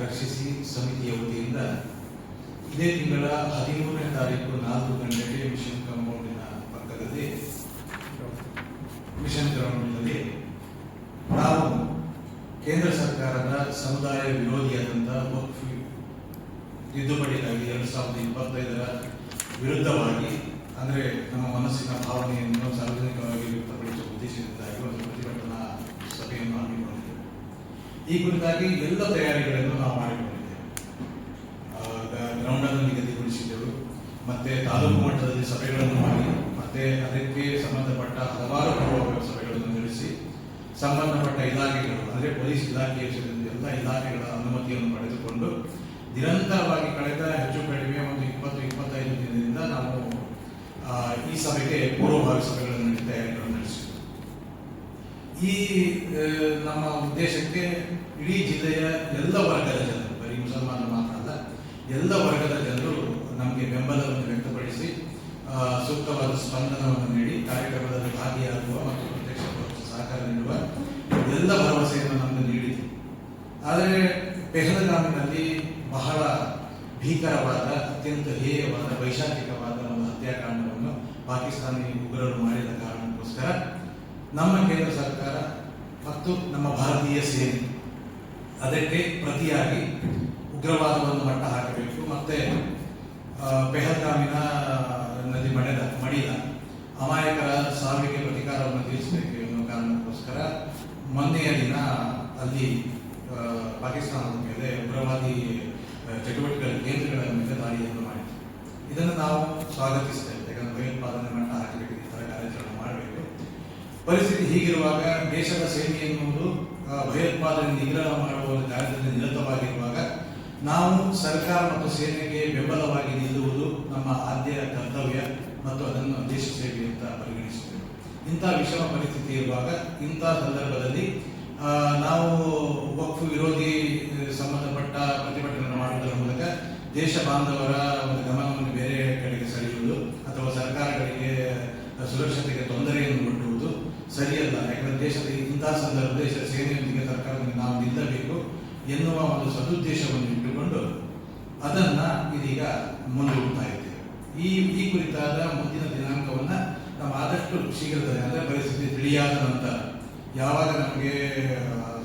ರಕ್ಷಿಸಿ ಸಮಿತಿಯ ವತಿಯಿಂದ ಇದೇ ತಿಂಗಳ ಹದಿಮೂರನೇ ತಾರೀಕು ನಾಲ್ಕು ಗಂಟೆಗೆ ಮಿಷನ್ ಕಾಂಪೌಂಡಿನ ಪಕ್ಕದಲ್ಲಿ ಮಿಷನ್ ಗ್ರೌಂಡ್ನಲ್ಲಿ ನಾವು ಕೇಂದ್ರ ಸರ್ಕಾರದ ಸಮುದಾಯ ವಿರೋಧಿಯಾದಂಥ ವಕ್ಫ್ ತಿದ್ದುಪಡಿಗಾಗಿ ಎರಡು ಸಾವಿರದ ಇಪ್ಪತ್ತೈದರ ವಿರುದ್ಧವಾಗಿ, ಅಂದರೆ ನಮ್ಮ ಮನಸ್ಸಿನ ಭಾವನೆಯನ್ನು ಸಾರ್ವಜನಿಕವಾಗಿ ವ್ಯಕ್ತಪಡಿಸುವ ಉದ್ದೇಶದಿಂದಾಗಿ ಒಂದು ಪ್ರತಿಭಟನಾ ಸಭೆಯನ್ನು ಹಮ್ಮಿಕೊಂಡಿದ್ದೇವೆ ಈ ಕುರಿತಾಗಿ ಎಲ್ಲ ತಯಾರಿಗಳನ್ನು ನಾವು ಮಾಡಿಕೊಂಡಿದ್ದೇವೆ. ಗ್ರೌಂಡ್ ಅನ್ನು ನಿಗದಿಗೊಳಿಸಿದ್ದೆವು. ಮತ್ತೆ ತಾಲೂಕು ಮಟ್ಟದಲ್ಲಿ ಸಭೆಗಳನ್ನು ಮಾಡಿ, ಮತ್ತೆ ಅದಕ್ಕೆ ಸಂಬಂಧಪಟ್ಟ ಹಲವಾರು ಸಭೆಗಳನ್ನು ನಡೆಸಿ, ಸಂಬಂಧಪಟ್ಟ ಇಲಾಖೆಗಳು, ಅಂದರೆ ಪೊಲೀಸ್ ಇಲಾಖೆಯ ಎಲ್ಲ ಇಲಾಖೆಗಳ ಅನುಮತಿಯನ್ನು ಪಡೆದುಕೊಂಡು, ನಿರಂತರವಾಗಿ ಕಳೆದ ಹೆಚ್ಚು ಕಡಿಮೆ ಒಂದು ಇಪ್ಪತ್ತು, ಇಪ್ಪತ್ತೈದು ದಿನದಿಂದ ನಾವು ಈ ಸಭೆಗೆ ಪೂರ್ವಭಾವಿ ಸಭೆಗಳನ್ನು ಈ ನಮ್ಮ ಉದ್ದೇಶಕ್ಕೆ ಇಡೀ ಜಿಲ್ಲೆಯ ಎಲ್ಲ ವರ್ಗದ ಜನರು, ಬರೀ ಮುಸಲ್ಮಾನರು ಮಾತ್ರ ಅಲ್ಲ, ಎಲ್ಲ ವರ್ಗದ ಜನರು ನಮಗೆ ಬೆಂಬಲವನ್ನು ವ್ಯಕ್ತಪಡಿಸಿ ಸೂಕ್ತವಾದ ಸ್ಪಂದನವನ್ನು ನೀಡಿ, ಕಾರ್ಯಕ್ರಮದಲ್ಲಿ ಭಾಗಿಯಾಗುವ ಮತ್ತು ಪ್ರತ್ಯಕ್ಷ ಸಹಕಾರ ನೀಡುವ ಎಲ್ಲ ಭರವಸೆಯನ್ನು ನಮಗೆ ನೀಡಿತು ಆದರೆ ಪೆಹಲಗಾಮಿನಲ್ಲಿ ಬಹಳ ಭೀಕರವಾದ, ಅತ್ಯಂತ ಹೇಯವಾದ, ವೈಶಾಖಿಕವಾದ ಒಂದು ಹತ್ಯಾಕಾಂಡವನ್ನು ಪಾಕಿಸ್ತಾನಿ ಉಗ್ರರು ಮಾಡಿದ ಕಾರಣಕ್ಕೋಸ್ಕರ ನಮ್ಮ ಕೇಂದ್ರ ಸರ್ಕಾರ ಮತ್ತು ನಮ್ಮ ಭಾರತೀಯ ಸೇನೆ ಅದಕ್ಕೆ ಪ್ರತಿಯಾಗಿ ಉಗ್ರವಾದವನ್ನು ಮಟ್ಟ ಹಾಕಬೇಕು. ಮತ್ತೆ ಪೆಹಲ್ಗಾಮಿನ ನದಿ ಮಡೆದ ಮಡಿದ ಅಮಾಯಕರ ಸಾವಿಗೆ ಪ್ರತಿಕಾರವನ್ನು ತೀರಿಸಬೇಕು ಎನ್ನುವ ಕಾರಣಕ್ಕೋಸ್ಕರ ಮೊನ್ನೆಯ ದಿನ ಅಲ್ಲಿ ಪಾಕಿಸ್ತಾನದ ಮೇಲೆ ಉಗ್ರವಾದಿ ಚಟುವಟಿಕೆಗಳ ಕೇಂದ್ರಗಳ ಮೇಲೆ ದಾಳಿಯನ್ನು ಮಾಡಿತು ಇದನ್ನು ನಾವು ಸ್ವಾಗತಿಸ್ತೇವೆ. ಯಾಕಂದರೆ ಭಯೋತ್ಪಾದನೆ ಮಟ್ಟ ಹಾಕಬೇಕು ಈ ಥರ ಮಾಡಬೇಕು ಪರಿಸ್ಥಿತಿ ಹೀಗಿರುವಾಗ ದೇಶದ ಸೇನೆ ಎನ್ನುವುದು ಭಯೋತ್ಪಾದನೆ ನಿಗ್ರಹ ಮಾಡುವ ಕಾರ್ಯದಲ್ಲಿ ನಿರತವಾಗಿರುವಾಗ ನಾವು ಸರ್ಕಾರ ಮತ್ತು ಸೇನೆಗೆ ಬೆಂಬಲವಾಗಿ ನಿಲ್ಲುವುದು ನಮ್ಮ ಆದ್ಯ ಕರ್ತವ್ಯ ಮತ್ತು ಅದನ್ನು ದೇಶ ಸೇವೆ ಅಂತ ಪರಿಗಣಿಸುತ್ತೇವೆ. ಇಂಥ ವಿಷಮ ಪರಿಸ್ಥಿತಿ ಇರುವಾಗ ಇಂಥ ಸಂದರ್ಭದಲ್ಲಿ ನಾವು ವಕ್ಫ್ ವಿರೋಧಿ ಸಂಬಂಧಪಟ್ಟ ಪ್ರತಿಭಟನೆ ಮಾಡುವುದರ ಮೂಲಕ ದೇಶ ಬಾಂಧವರ ಒಂದು ಗಮನವನ್ನು ಬೇರೆ ಕಡೆಗೆ ಸೆಳೆಯುವುದು ಅಥವಾ ಸರ್ಕಾರಗಳಿಗೆ ಸುರಕ್ಷತೆಗೆ ತೊಂದರೆಯನ್ನು ಒಡ್ಡುವುದು ಸರಿಯಲ್ಲ ಯಾಕಂದ್ರೆ ದೇಶದ ಇಂತಹ ಸಂದರ್ಭ ದೇಶದ ಸೇನೆಯೊಂದಿಗೆ ಸರ್ಕಾರದೊಂದಿಗೆ ನಾವು ನಿಲ್ಲಬೇಕು ಎನ್ನುವ ಒಂದು ಸದುದ್ದೇಶವನ್ನು ಇಟ್ಟುಕೊಂಡು ಅದನ್ನ ಇದೀಗ ಮುಂದೂಡ್ತಾ ಇದ್ದೇವೆ. ಈ ಈ ಕುರಿತಾದ ಮುಂದಿನ ದಿನಾಂಕವನ್ನ ನಾವು ಆದಷ್ಟು ಶೀಘ್ರದಲ್ಲಿ, ಅಂದ್ರೆ ಪರಿಸ್ಥಿತಿ ತಿಳಿಯಾದ ನಂತರ ಯಾವಾಗ ನಮಗೆ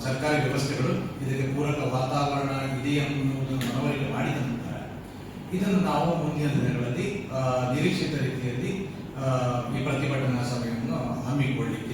ಸರ್ಕಾರಿ ವ್ಯವಸ್ಥೆಗಳು ಇದಕ್ಕೆ ಪೂರಕ ವಾತಾವರಣ ಇದೆ ಎನ್ನುವುದನ್ನು ಮನವರಿಕೆ ಮಾಡಿದ ನಂತರ ಇದನ್ನು ನಾವು ಮುಂದಿನ ದಿನಗಳಲ್ಲಿ ನಿರೀಕ್ಷಿತ ರೀತಿಯಲ್ಲಿ ಈ ಪ್ರತಿಭಟನಾ ಸಭೆಯನ್ನು ಹಮ್ಮಿಕೊಳ್ಳಿಕ್ಕೆ